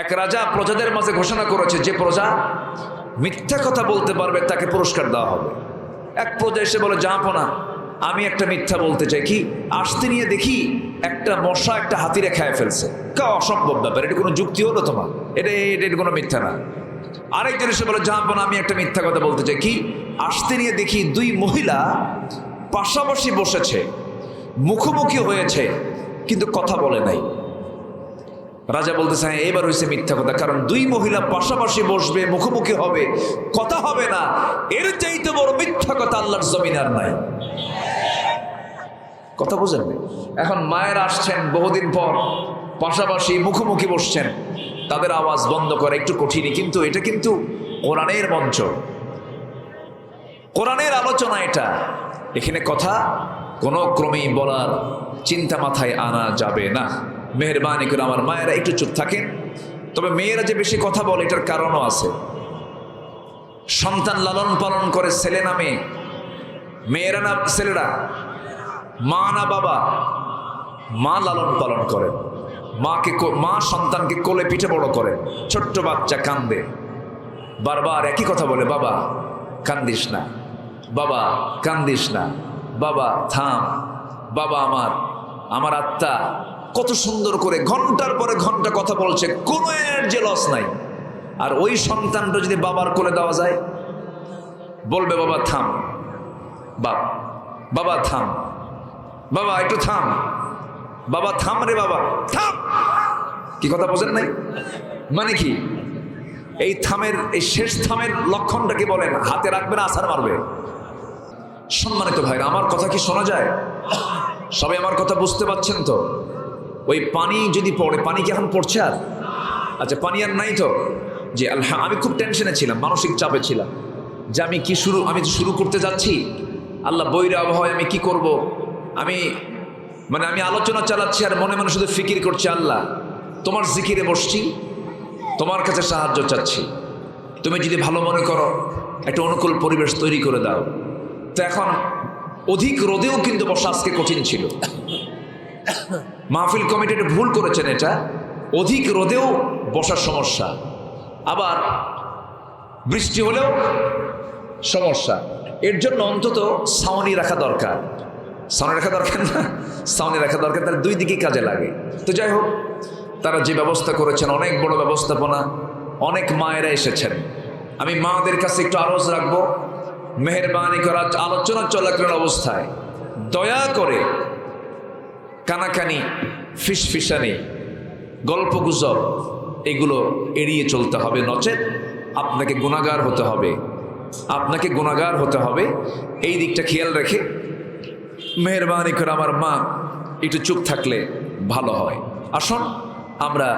এক রাজা প্রজাদের মাঝে ঘোষণা করেছে যে প্রজা মিথ্যা কথা বলতে পারবে, তাকে পুরস্কার দেওয়া হবে। এক প্রজা এসে বলে না আমি একটা মিথ্যা বলতে চাই। কি? আসতে নিয়ে দেখি একটা মশা একটা হাতিরে খায় ফেলছে। কা, অসম্ভব ব্যাপার, এটা কোনো যুক্তি হলো তোমার? এটা এটা এটা কোনো মিথ্যা না। আরেকজন এসে বলে জাহাপনা আমি একটা মিথ্যা কথা বলতে চাই। কি? আসতে নিয়ে দেখি দুই মহিলা পাশাপাশি বসেছে, মুখোমুখি হয়েছে, কিন্তু কথা বলে নাই। রাজা বলতেছে হ্যাঁ এবার হয়েছে মিথ্যা কথা, কারণ দুই মহিলা পাশাপাশি বসবে, মুখোমুখি হবে, কথা হবে না। এর চাইতে বড় মিথ্যা কথা আল্লাহর জমিন আর নাই। কথা বুঝেন এখন মায়ের আসছেন, বহুদিন পর পাশাপাশি মুখোমুখি বসছেন। তাদের আওয়াজ বন্ধ করা একটু কঠিনই, কিন্তু এটা কিন্তু কোরআনের মঞ্চ। কোরআনের আলোচনা এটা। এখানে কথা কোনো ক্রমেই বলার চিন্তা মাথায় আনা যাবে না। মেহরবানি করে আমার মায়েরা একটু চুপ থাকেন। তবে মেয়েরা যে বেশি কথা বলে, এটার কারণও আছে। সন্তান লালন পালন করে ছেলে না মেয়ে। মেয়েরা না ছেলেরা? মা না বাবা? মা লালন পালন করে মাকে মা সন্তানকে কোলে পিঠে বড় করে ছোট্ট বাচ্চা কান্দে। বারবার একই কথা বলে, বাবা, কান্দিস না। বাবা, কান্দিস না। বাবা, থাম। বাবা আমার আমার আত্মা কত সুন্দর করে ঘণ্টার পরে ঘণ্টা কথা বলছে, কোনো এর যে লস নাই। আর ওই সন্তানটা যদি বাবার কোলে দেওয়া যায়, বলবে, বাবা, থাম। বাপ, বাবা, থাম। বাবা, একটু থাম। বাবা, থাম রে বাবা, থাম! কি কথা বোঝেন নাই? মানে কি? এই থামের, এই শেষ থামের লক্ষণটা কি বলেন? হাতে রাখবে না, আছাড় মারবে। সম্মানিত ভাইরা, আমার কথা কি শোনা যায়? সবাই আমার কথা বুঝতে পারছেন তো? ওই পানি যদি পড়ে, পানি কি এখন পড়ছে আর? আচ্ছা পানি আর নাই তো? যে আল্লাহ, আমি খুব টেনশনে ছিলাম, মানসিক চাপে ছিলাম। যে আমি কি শুরু, আমি শুরু করতে যাচ্ছি, আল্লাহ বৈর আবহাওয়ায় আমি কি করব? আমি মানে আমি আলোচনা চালাচ্ছি আর মনে মনে শুধু ফিকির করছি, আল্লাহ, তোমার জিকিরে বসছি, তোমার কাছে সাহায্য চাচ্ছি। তুমি যদি ভালো মনে করো, একটা অনুকূল পরিবেশ তৈরি করে দাও। তো এখন অধিক রোদেও কিন্তু বসা আজকে কঠিন ছিল। মাহফিল কমিটি ভুল করেছেন এটা, অধিক রোদেও বসার সমস্যা। আবার বৃষ্টি হলেও সমস্যা। এর জন্য অন্তত ছাউনি রাখা দরকার। ছাউনি রাখা দরকার না, ছাউনি রাখা দরকার তার দুই দিকেই কাজে লাগে। তো যাই হোক, তারা যে ব্যবস্থা করেছেন, অনেক বড় ব্যবস্থাপনা, অনেক মায়েরা এসেছেন। আমি মাদের কাছে একটু আরজ রাখব, মেহরবানি করা আলোচনা চলাকালীন অবস্থায়। দয়া করে কানাকানি ফিসফিসানি গল্প গুজব, এগুলো এড়িয়ে চলতে হবে নচেত। আপনাকে গুণাগার হতে হবে। আপনাকে গুণাগার হতে হবে। এই দিকটা খেয়াল রেখে মেহরবানি করে আমার মা একটু চুপ থাকলে ভালো হয়। আসুন, আমরা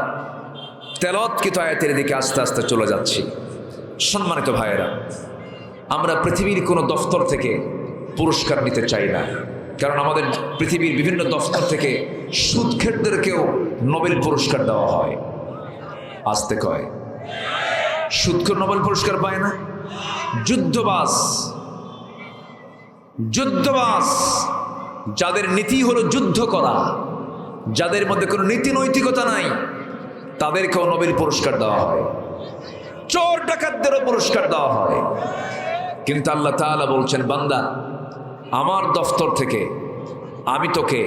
তেলৎকৃত আয়াতের দিকে আস্তে আস্তে চলে যাচ্ছি। সম্মানিত ভাইয়েরা, আমরা পৃথিবীর কোনো দফতর থেকে পুরস্কার নিতে চাই না। কারণ আমাদের পৃথিবীর বিভিন্ন দফতর থেকে সুদখেরদেরকেও নোবেল পুরস্কার দেওয়া হয়। আসতে কয়? সুদখোর নোবেল পুরস্কার পায় না? যুদ্ধবাস যুদ্ধবাস যাদের নীতি হলো যুদ্ধ করা, যাদের মধ্যে কোনো নীতি নৈতিকতা নাই, তাদেরকেও নোবেল পুরস্কার দেওয়া হয়। চোর ডাকাতদেরও পুরস্কার দেওয়া হয়। কিন্তু আল্লাহ তাআলা বলছেন, বান্দা আমার দফতর থেকে আমি তোকে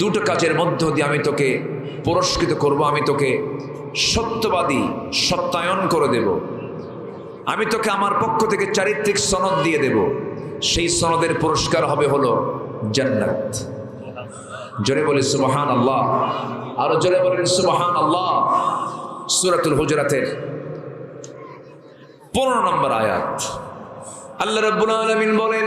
দুটো কাজের মধ্য দিয়ে আমি তোকে পুরস্কৃত করব, আমি তোকে সত্যবাদী সত্যায়ন করে দেব। আমি তোকে আমার পক্ষ থেকে চারিত্রিক সনদ দিয়ে দেব। সেই সনদের পুরস্কার হবে হলো জান্নাত। জোরে বলি সুবহান আল্লাহ আরও জোরে বলেন সুবহান আল্লাহ সুরাতুল হুজরাতের পনেরো নম্বর আয়াত। আল্লাহ রাব্বুল আলামিন বলেন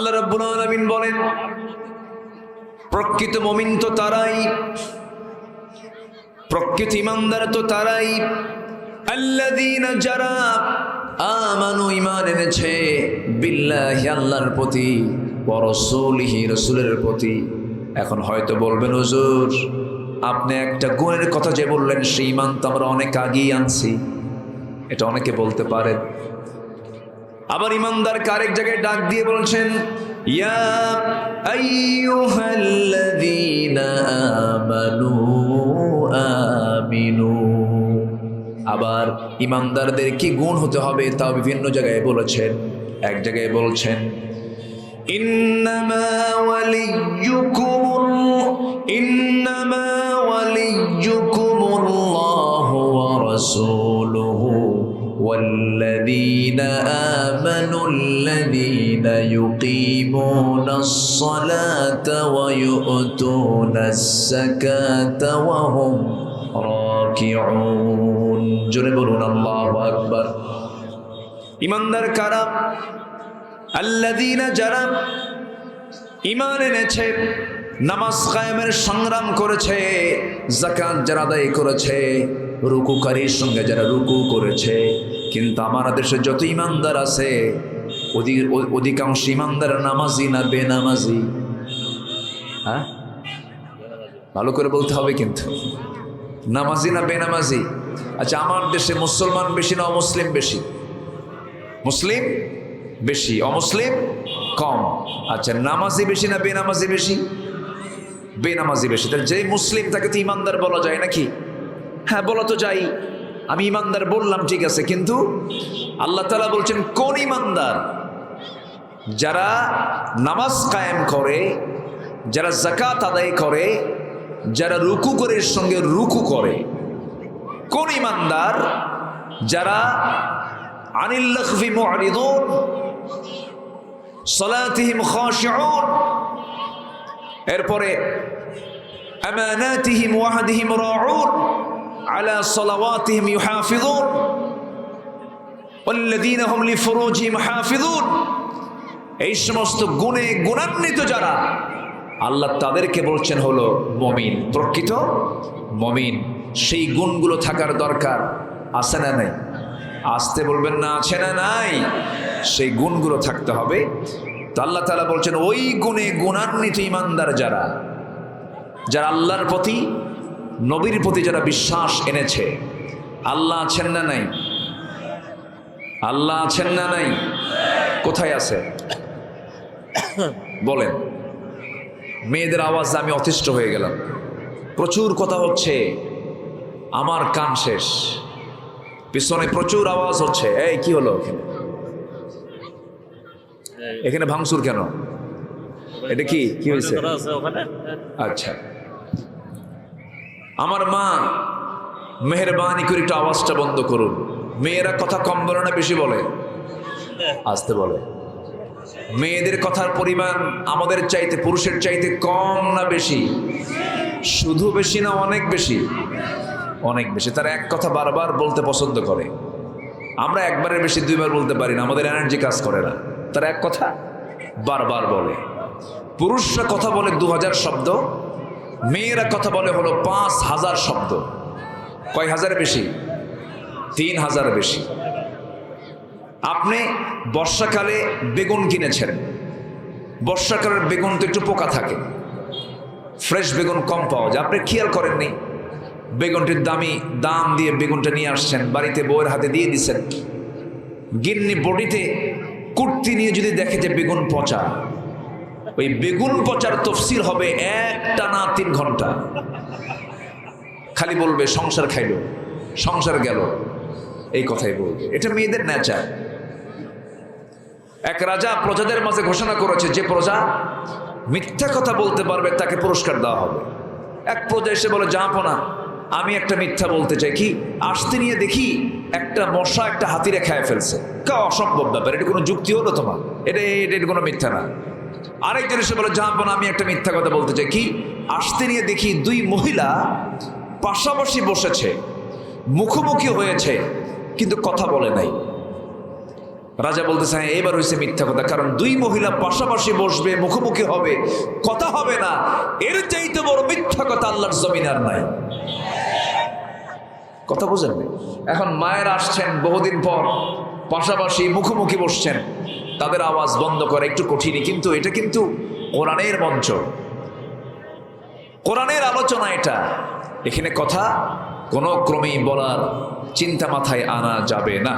আল্লাহ রাব্বুল আলামিন বলেন, প্রকৃত মুমিন তো তারাই, প্রকৃত ইমানদার তো তারাই। আল্লাযীনা যারা আমানু ইমান এনেছে, বিল্লাহি আল্লাহর প্রতি ওয়া রাসূলিহি রাসূলের প্রতি। এখন হয়তো বলবেন, হুজুর, আপনি একটা গুণের কথা যে বললেন, সেই ইমান তো আমরা অনেক আগেই আনছি। এটা অনেকে বলতে পারেন। আবার ইমানদার কারেক জায়গায় ডাক দিয়ে বলছেন, ইয়া আবার ইমানদারদের কি গুণ হতে হবে তাও বিভিন্ন জায়গায় বলেছেন। এক জায়গায় বলছেন, ইন্নামা ইন্নামা ওয়ালিয়ুকুমুল্লাহু ওয়া রাসূলুহু। والذين آمنوا الذين يقيمون الصلاة ويؤتون الزكاة وهم راكعون جرب الله أكبر ইমানদার কারা আল্লাযীনা যারা ইমান এনেছে নামাজ কায়েমের সংগ্রাম করেছে জাকাত যারা আদায় করেছে রুকুকারীর সঙ্গে যারা রুকু করেছে, কিন্তু আমার দেশে যত ইমানদার আছে অধিকাংশ ইমানদার নামাজি না বেনামাজি? হ্যাঁ? ভালো করে বলতে হবে কিন্তু। নামাজি না বেনামাজি? আচ্ছা আমার দেশে মুসলমান বেশি না অমুসলিম বেশি? মুসলিম বেশি, অমুসলিম কম। আচ্ছা নামাজি বেশি না বেনামাজি বেশি? বেনামাজি বেশি। তাহলে যে মুসলিম, তাকে তো ইমানদার বলা যায় নাকি? হ্যাঁ বলা তো যাই। আমি ইমানদার বললাম, ঠিক আছে, কিন্তু আল্লাহ তালা বলছেন, কোন ইমানদার যারা নামাজ কায়েম করে, যারা জাকাত আদায় করে, যারা রুকু করে সঙ্গে রুকু করে, কোন ইমানদার যারা আনিল লখফি মুআরিদুন, সালাতিহিম খাশিউন, এরপরে আমানাতিহিম ওয়াহদিহিম রাউন আলা সালাওয়াতিহিম ইউহাফিজুন والذين هم لفروجهم حافظون এই সমস্ত গুণে গুণান্বিত যারা আল্লাহ তাদেরকে বলছেন হলো মমিন প্রকৃত মমিন সেই গুণগুলো থাকার দরকার আছে না নাই আসতে বলবেন না আছে না নাই সেই গুণগুলো থাকতে হবে তো আল্লাহ তালা বলছেন ওই গুণে গুণান্বিত ইমানদার যারা যারা আল্লাহর প্রতি নবীর প্রতি যারা বিশ্বাস এনেছে আল্লাহ আছেন না নাই? আল্লাহ আছেন না নাই? কোথায় আছে? বলেন। মেয়েদের আওয়াজ আমি অতিষ্ঠ হয়ে গেলাম। প্রচুর কথা হচ্ছে। আমার কান শেষ। পিছনে প্রচুর আওয়াজ হচ্ছে। এই কি হলো এখানে? এখানে ভাঙচুর কেন? এটা কি? কি হয়েছে? আচ্ছা। আমার মা, মেহরবানি করে একটু আওয়াজটা বন্ধ করুন। মেয়েরা কথা কম বলে না, বেশি বলে? আসতে বলে। মেয়েদের কথার পরিমাণ আমাদের চাইতে, পুরুষের চাইতে কম না বেশি? শুধু বেশি না, অনেক বেশি? অনেক বেশি। তারা এক কথা বারবার বলতে পছন্দ করে। আমরা একবারের বেশি, দুইবার বলতে পারি না, আমাদের এনার্জি কাজ করে না। তারা এক কথা বারবার বলে। পুরুষরা কথা বলে দু হাজার শব্দ মেয়েরা কথা বলে হলো পাঁচ হাজার শব্দ। কয় হাজার বেশি? তিন হাজার বেশি। আপনি বর্ষাকালে বেগুন কিনেছেন। বর্ষাকালের বেগুন তো একটু পোকা থাকে। ফ্রেশ বেগুন কম পাওয়া যায়। আপনি খেয়াল করেননি? বেগুনটির দামি দাম দিয়ে বেগুনটা নিয়ে আসছেন, বাড়িতে বউয়ের হাতে দিয়ে দিচ্ছেন। গিন্নি বডিতে কুর্তি নিয়ে যদি দেখে যে বেগুন পচা ওই বেগুন পচার তফসির হবে একটা না তিন ঘণ্টা। খালি বলবে, সংসার খাইল, সংসার গেল। এই কথাই বলবে। এটা মেয়েদের নেচার এক রাজা প্রজাদের মাঝে ঘোষণা করেছে, যে প্রজা মিথ্যা কথা বলতে পারবে, তাকে পুরস্কার দেওয়া হবে। এক প্রজা এসে বলে না আমি একটা মিথ্যা বলতে চাই। কি? আসতে নিয়ে দেখি একটা মশা একটা হাতিরে খায় ফেলছে। কা অসম্ভব ব্যাপার, এটা কোনো যুক্তি হলো তোমার? এটা এটা কোনো মিথ্যা না। আরেকজন এসে বলে যাব আমি একটা মিথ্যা কথা বলতে চাই। কি? আসতে নিয়ে দেখি দুই মহিলা পাশাপাশি বসেছে, মুখোমুখি হয়েছে, কিন্তু কথা বলে নাই। রাজা বলতেছে হ্যাঁ এবার হয়েছে মিথ্যা কথা, কারণ দুই মহিলা পাশাপাশি বসবে, মুখোমুখি হবে, কথা হবে না। এর চাইতে বড় মিথ্যা কথা আল্লাহর জমিন আর নাই। কথা বুঝেন এখন মায়ের আসছেন, বহুদিন পর পাশাপাশি মুখোমুখি বসছেন। তাদের আওয়াজ বন্ধ করে একটু কঠিনই, কিন্তু এটা কিন্তু কোরআনের মঞ্চ। কোরআনের আলোচনা এটা। এখানে কথা কোনো ক্রমেই বলার চিন্তা মাথায় আনা যাবে না।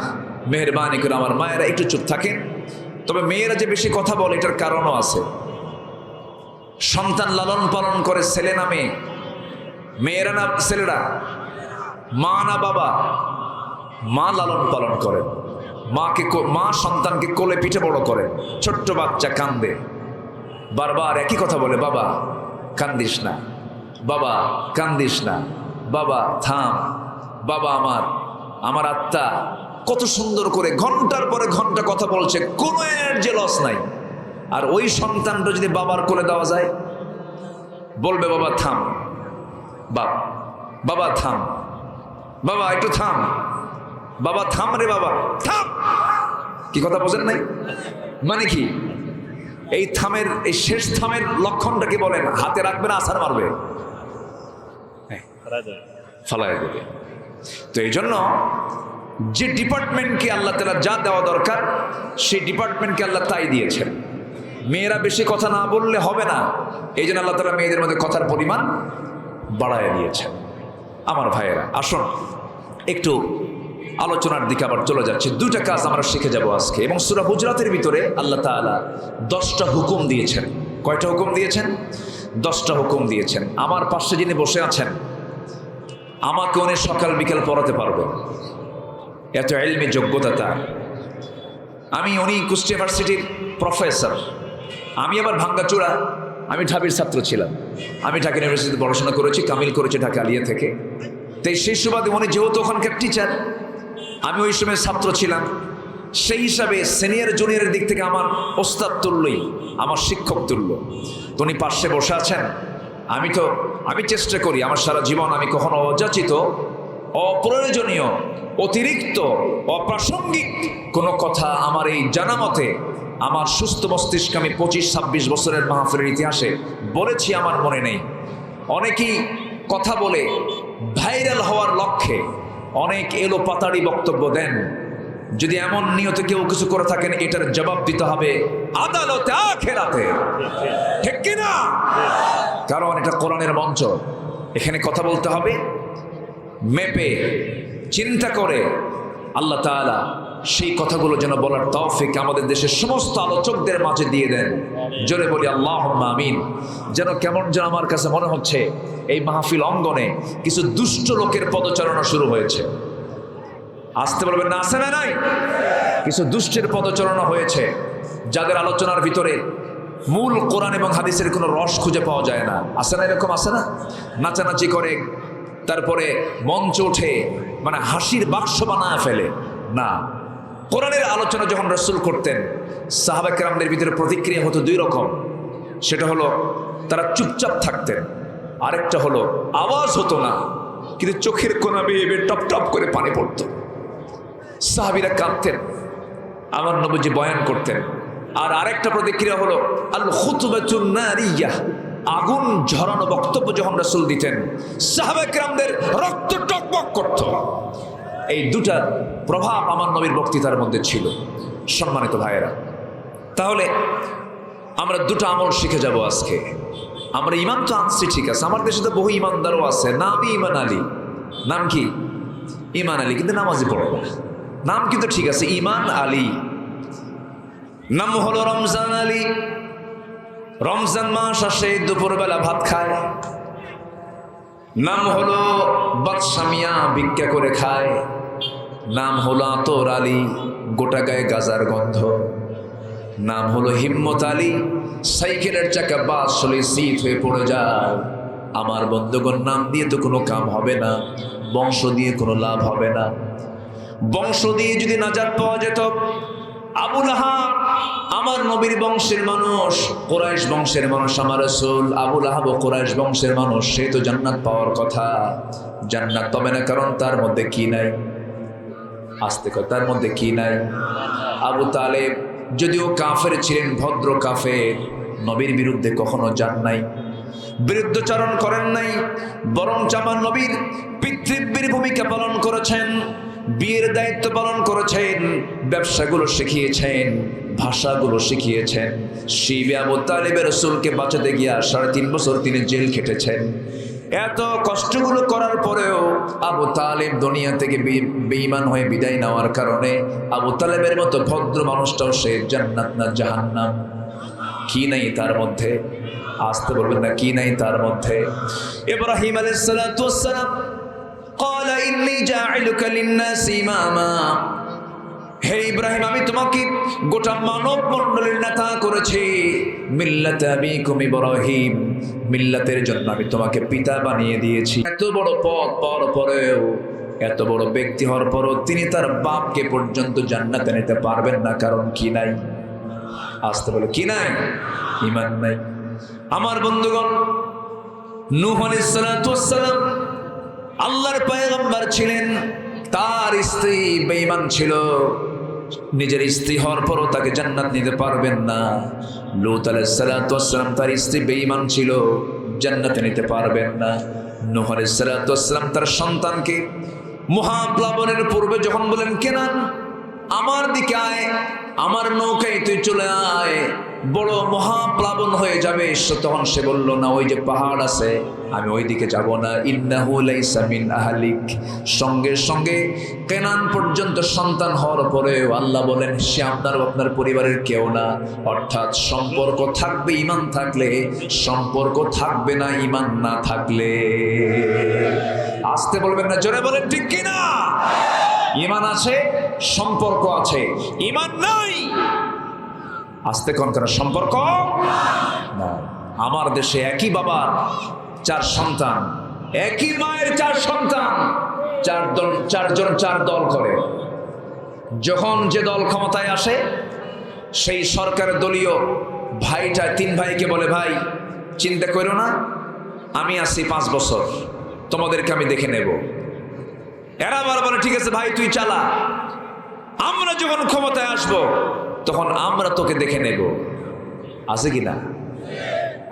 মেহরবানি করে আমার মায়েরা একটু চুপ থাকেন। তবে মেয়েরা যে বেশি কথা বলে, এটার কারণও আছে। সন্তান লালন পালন করে ছেলে না মেয়ে। মেয়েরা না, ছেলেরা, মা না বাবা, মা লালন পালন করে মাকে মা সন্তানকে কোলে পিঠে বড় করে। ছোট্ট বাচ্চা কান্দে বারবার একই কথা বলে, বাবা, কান্দিস না। বাবা, কান্দিস না। বাবা, থাম। বাবা আমার আমার আত্মা কত সুন্দর করে ঘণ্টার পরে ঘণ্টা কথা বলছে, কোনো যে লস নাই। আর ওই সন্তানটা যদি বাবার কোলে দেওয়া যায়, বলবে, বাবা, থাম। বাবা থাম। বাবা, একটু থাম। বাবা, থাম রে বাবা, থাম। কি কথা বোঝেন নাই? মানে কি? এই থামের, এই শেষ থামের লক্ষণটা কি বলেন? হাতে রাখবে না আসার মারবে? ফালাই দেবে। তো এই জন্য যে ডিপার্টমেন্টকে আল্লাহ তালা যা দেওয়া দরকার, সেই ডিপার্টমেন্টকে আল্লাহ তাই দিয়েছেন। মেয়েরা বেশি কথা না বললে হবে না। এই জন্য আল্লাহ তালা মেয়েদের মধ্যে কথার পরিমাণ বাড়ায় দিয়েছেন। আমার ভাইয়েরা, আসুন, একটু আলোচনার দিকে আবার চলে যাচ্ছে। দুটা কাজ আমরা শিখে যাব আজকে। এবং সুরা হুজরাতের ভিতরে আল্লাহ তাআলা দশটা হুকুম দিয়েছেন। কয়টা হুকুম দিয়েছেন? দশটা হুকুম দিয়েছেন। আমার পাশে যিনি বসে আছেন, আমাকে উনি সকাল, বিকেল পড়াতে পারবেন। এত এলমি যোগ্যতা তার। আমি উনি কুষ্টিয়া ইউনিভার্সিটির প্রফেসর। আমি আবার ভাঙ্গাচূড়া। আমি ঢাবির ছাত্র ছিলাম। আমি ঢাকা ইউনিভার্সিটিতে পড়াশোনা করেছি, কামিল করেছি ঢাকা আলিয়া থেকে। তাই সেই সুবাদে উনি যেহেতু ওখানকার টিচার আমি ওই সময় ছাত্র ছিলাম। সেই হিসাবে সিনিয়র জুনিয়রের দিক থেকে আমার ওস্তাদ তুল্যই, আমার শিক্ষক তুল্য। তো উনি পার্শ্বে বসে আছেন। আমি তো, আমি চেষ্টা করি, আমার সারা জীবন আমি কখনো অযাচিত, অপ্রয়োজনীয়, অতিরিক্ত, অপ্রাসঙ্গিক কোনো কথা আমার এই জানা মতে আমার সুস্থ মস্তিষ্ক আমি পঁচিশ, ছাব্বিশ বছরের মাহফিলের ইতিহাসে বলেছি আমার মনে নেই। অনেকেই কথা বলে ভাইরাল হওয়ার লক্ষ্যে অনেক এলো পাতাড়ি বক্তব্য দেন। যদি এমন নিয়তে কেউ কিছু করে থাকেন, এটার জবাব দিতে হবে আদালতে খেলাতে ঠিক কিনা? কারণ এটা কোরআনের মঞ্চ। এখানে কথা বলতে হবে, মেপে, চিন্তা করে আল্লাহ তাআলা সেই কথাগুলো যেন বলার তৌফিক আমাদের দেশের সমস্ত আলোচকদের মাঝে দিয়ে দেন। জোরে বলি আল্লাহ আমিন। যেন কেমন যেন আমার কাছে মনে হচ্ছে, এই মাহফিল অঙ্গনে কিছু দুষ্ট লোকের পদচারণা শুরু হয়েছে। আসতে বলবেন না? আসে না নাই? কিছু দুষ্টের পদচারণা হয়েছে। যাদের আলোচনার ভিতরে মূল কোরআন এবং হাদিসের কোনো রস খুঁজে পাওয়া যায় না। আসে না এরকম? আসে না? নাচানাচি করে তারপরে মঞ্চ ওঠে মানে হাসির বাক্স বানায় ফেলে। না কোরআনের আলোচনা যখন রসুল করতেন সাহাবাকেরামদের ভিতরে প্রতিক্রিয়া হতো দুই রকম। সেটা হলো, তারা চুপচাপ থাকতেন। আরেকটা হলো, আওয়াজ হতো না, কিন্তু চোখের কোনা বেয়ে বেয়ে টপ টপ করে পানি পড়তো। সাহাবিরা কাঁদতেন, আমার নবজি বয়ান করতেন। আর আরেকটা প্রতিক্রিয়া হলো আল খুতবাতুন নারিয়া, আগুন ঝরানো বক্তব্য যখন রাসূল দিতেন সাহাবাকরামদের রক্ত টকবক করত। এই দুটা প্রভাব আমার নবীর বক্তৃতার মধ্যে ছিল, সম্মানিত ভাইয়েরা। তাহলে আমরা দুটো আমল শিখে যাব আজকে। আমরা ইমান তো আনছি, ঠিক আছে। আমার দেশে তো বহু ইমানদারও আছে। নামই ইমান আলী। নাম কি? ইমান আলী, কিন্তু নামাজি পড়ে না। নাম কিন্তু ঠিক আছে, ইমান আলী। নাম হলো রমজান আলী। রমজান মাস আসে, দুপুরবেলা ভাত খায়। নাম হলো বাদশামিয়া, ভিক্ষা করে খায়। নাম হলো আতর আলী, গোটা গায়ে গাজার গন্ধ। নাম হলো হিম্মত আলী, সাইকেলের চাকা বাস চলে সিট হয়ে পড়ে যায়। আমার বন্ধুগণ, নাম দিয়ে তো কোনো কাম হবে না, বংশ দিয়ে কোনো লাভ হবে না। বংশ দিয়ে যদি নাজাত পাওয়া যেত আবুল আহাব আমার নবীর বংশের মানুষ, কোরাইশ বংশের মানুষ আমার রসুল আবুল আহাব ও কোরাইশ বংশের মানুষ, সে তো জান্নাত পাওয়ার কথা। জান্নাত পাবে না কারণ তার মধ্যে কি নাই? আসতে কয় তার মধ্যে কি নাই? আবু তালেব, যদিও কাফের ছিলেন, ভদ্র কাফের নবীর বিরুদ্ধে কখনো যান নাই। বিরুদ্ধচারণ করেন নাই বরং আমার নবীর পিতৃব্যের ভূমিকা পালন করেছেন, বিয়ের দায়িত্ব পালন করেছেন, ব্যবসাগুলো শিখিয়েছেন, ভাষাগুলো শিখিয়েছেন। শিবে আবু তালিবের রসুলকে বাঁচাতে গিয়া সাড়ে তিন বছর তিনি জেল খেটেছেন। এত কষ্টগুলো করার পরেও আবু তালেব দুনিয়া থেকে বে- বেঈমান হয়ে বিদায় নেওয়ার কারণে আবু তালেবের মতো ভদ্র মানুষটাও সে জান্নাত না জাহান্নাম কি নাই তার মধ্যে আসতে বলবেন না কি নাই তার মধ্যে ইব্রাহিম আলাইহিস সালাতু ওয়াস সালাম قال إني جاعلك للناس إماما হে ইব্রাহিম, আমি তোমাকে গোটা মানব মণ্ডলীর নেতা করেছি। মিল্লাতে আবিকুম ইব্রাহিম, মিল্লাতের জন্য আমি তোমাকে পিতা বানিয়ে দিয়েছি। এত বড় পদ পাওয়ার পরেও, এত বড় ব্যক্তি হওয়ার পরও তিনি তার বাপকে পর্যন্ত জান্নাতে নিতে পারবেন না, কারণ কি নাই? আসতে বলে, কি নাই? ইমান নাই। আমার বন্ধুগণ, নূহ আলাইহিস সালাতু ওয়াস সালাম আল্লাহর পয়গম্বর ছিলেন, তার স্ত্রী বেঈমান ছিল। নিজের স্ত্রী হওয়ার পরও তাকে জান্নাত নিতে পারবেন না। লুত আলাইসালাম তার স্ত্রী বেঈমান ছিল, জান্নাতে নিতে পারবেন না। নোহ আলাইসালাম তার সন্তানকে মহাপ্লাবনের পূর্বে যখন বলেন, কেনান, আমার দিকে আয়, আমার নৌকায় তুই চলে আয়। বড় মহাপ্লাবন হয়ে যাবে। তখন সে বলল, না, ওই যে পাহাড় আছে, আমি ওই দিকে যাব না। ইন্নাহু লাইসা মিন আহলিক। সঙ্গে সঙ্গে কেনান পর্যন্ত সন্তান হওয়ার পরেও আল্লাহ বলেন, সে আপনার আপনার পরিবারের কেউ না। অর্থাৎ সম্পর্ক থাকবে, ইমান থাকলে, সম্পর্ক থাকবে না, ইমান না থাকলে। আসতে বলবেন না, জোরে বলেন, ঠিক কিনা? ইমান আছে, সম্পর্ক আছে। ইমান নাই আসতে কোন কোন সম্পর্ক? আমার দেশে একই বাবার চার সন্তান। একই মায়ের চার সন্তান। চার দল, চারজন চার দল করে। যখন যে দল ক্ষমতায় আসে, সেই সরকারের দলীয় ভাইটা তিন ভাইকে বলে, ভাই, চিন্তা করো না, আমি আসি পাঁচ বছর, তোমাদেরকে আমি দেখে নেব। এরা আবার বলে, ঠিক আছে ভাই, তুই চালা। আমরা যখন ক্ষমতায় আসব তখন আমরা তোকে দেখে নেব। আছে কি না?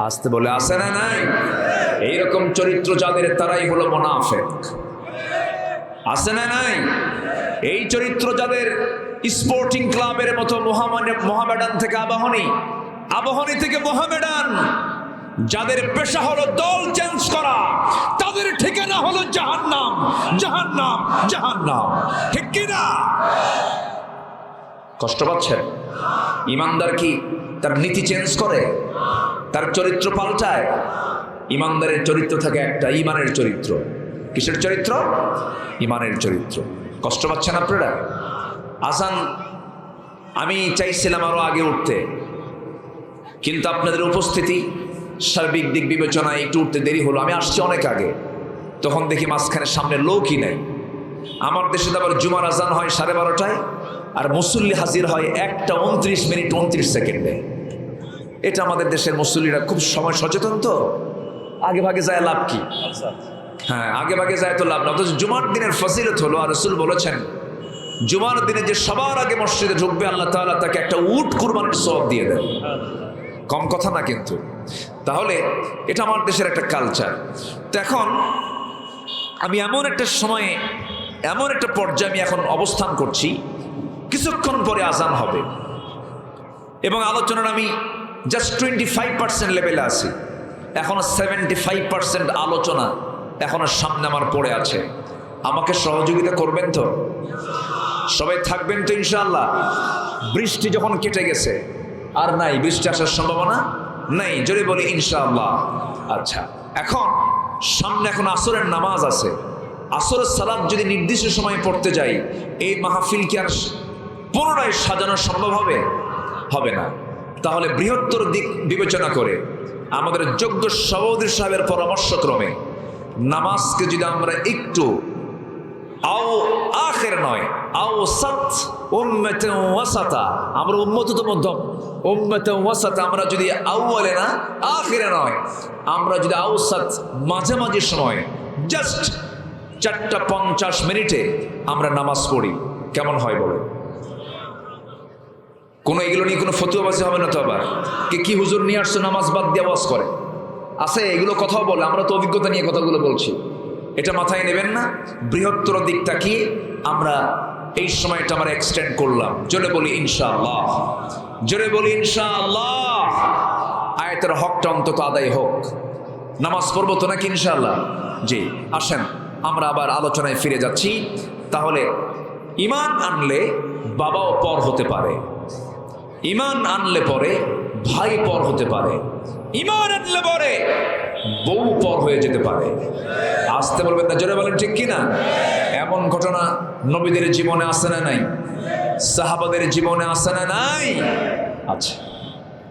আসতে বলে আসে না নাই? এইরকম চরিত্র যাদের, তারাই হলো মোনাফেক। আছে না নাই? এই চরিত্র যাদের স্পোর্টিং ক্লাবের মতো মহামানে মহামেডান থেকে আবাহনী আবাহনী থেকে মহামেডান, যাদের পেশা হলো দল চেঞ্জ করা, তাদের ঠিকানা হলো জাহান্নাম জাহান্নাম জাহান্নাম। ঠিক কিনা কষ্ট পাচ্ছেন ইমানদার কি তার নীতি চেঞ্জ করে? তার চরিত্র পাল্টায়? ইমানদারের চরিত্র থাকে একটা, ইমানের চরিত্র। কিসের চরিত্র? ইমানের চরিত্র। কষ্ট পাচ্ছেন আপনারা? আসান আমি চাইছিলাম আরও আগে উঠতে। কিন্তু আপনাদের উপস্থিতি, সার্বিক দিক বিবেচনায় একটু উঠতে দেরি হলো। আমি আসছি অনেক আগে। তখন দেখি মাঝখানে সামনে লোকই নেই। আমার দেশে তো আবার জুমার আজান হয় সাড়ে বারোটায়। আর মুসল্লি হাজির হয় একটা উনত্রিশ মিনিট উনত্রিশ সেকেন্ডে। এটা আমাদের দেশের মুসল্লিরা খুব সময় সচেতন তো? আগে ভাগে যায় লাভ কি? হ্যাঁ আগে ভাগে যায় তো লাভ না। অথচ জুমার দিনের ফজিলত হলো আর রসুল বলেছেন জুমার দিনে যে সবার আগে মসজিদে ঢুকবে আল্লাহ তাআলা তাকে একটা উট কুরবানির সব দিয়ে দেন। কম কথা না কিন্তু। তাহলে এটা আমার দেশের একটা কালচার তো এখন আমি এমন একটা সময়ে এমন একটা পর্যায়ে আমি এখন অবস্থান করছি কিছুক্ষণ পরে আজান হবে। এবং আলোচনার আমি জাস্ট টোয়েন্টি ফাইভ পার্সেন্ট লেভেলে আছি। এখনও সেভেন্টি ফাইভ পার্সেন্ট আলোচনা এখনও সামনে আমার পড়ে আছে। আমাকে সহযোগিতা করবেন তো? সবাই থাকবেন তো ইনশাল্লাহ বৃষ্টি যখন কেটে গেছে, আর নাই, বৃষ্টি আসার সম্ভাবনা নাই যদি বলি ইনশাআল্লাহ। আচ্ছা এখন সামনে এখন আসরের নামাজ আছে। আসরের সালাদ যদি নির্দিষ্ট সময়ে পড়তে যাই, এই মাহফিল কি আর পুনরায় সাজানো সম্ভব হবে? হবে না। তাহলে বৃহত্তর দিক বিবেচনা করে আমাদের যোগ্য সভাপতি সাহেবের পরামর্শক্রমে নামাজকে যদি আমরা একটু আও আখের নয়, আও সাত উম্মতে ওয়াসাতা, আমরা উম্মত তো মধ্যম উম্মতে ওয়াসাতা, আমরা যদি আউয়ালে না, আখেরে নয়, আমরা যদি আউসাত মাঝামাঝি সময় জাস্ট চারটা পঞ্চাশ মিনিটে আমরা নামাজ পড়ি। কেমন হয় বলে কোনো এগুলো নিয়ে কোনো ফতুয়াবাজি হবে না তো আবার? কে কি হুজুর নিয়ে আসছে নামাজ বাদ দিয়ে আওয়াজ করে? আছে, এগুলো কথাও বলে, আমরা তো অভিজ্ঞতা নিয়ে কথাগুলো বলছি। এটা মাথায় নেবেন না? বৃহত্তর দিকটা কি? আমরা এই সময়টা আমরা এক্সটেন্ড করলাম। জোরে বলি ইনশাআল্লাহ। জোরে বলি ইনশাআল্লাহ। আয়াতের হকটা অন্তত আদায় হোক। নামাজ পড়ব তো নাকি ইনশাআল্লাহ? জি, আসেন, আমরা আবার আলোচনায় ফিরে যাচ্ছি। তাহলে ইমান আনলে বাবাও পর হতে পারে। ইমান আনলে পরে ভাই পর হতে পারে, ইমান আনলে পরে বউ পর হয়ে যেতে পারে। আসতে বলবেন না, জোরে বলেন ঠিক কিনা? এমন ঘটনা নবীদের জীবনে আসে না নাই? সাহাবাদের জীবনে আসে না নাই? আচ্ছা।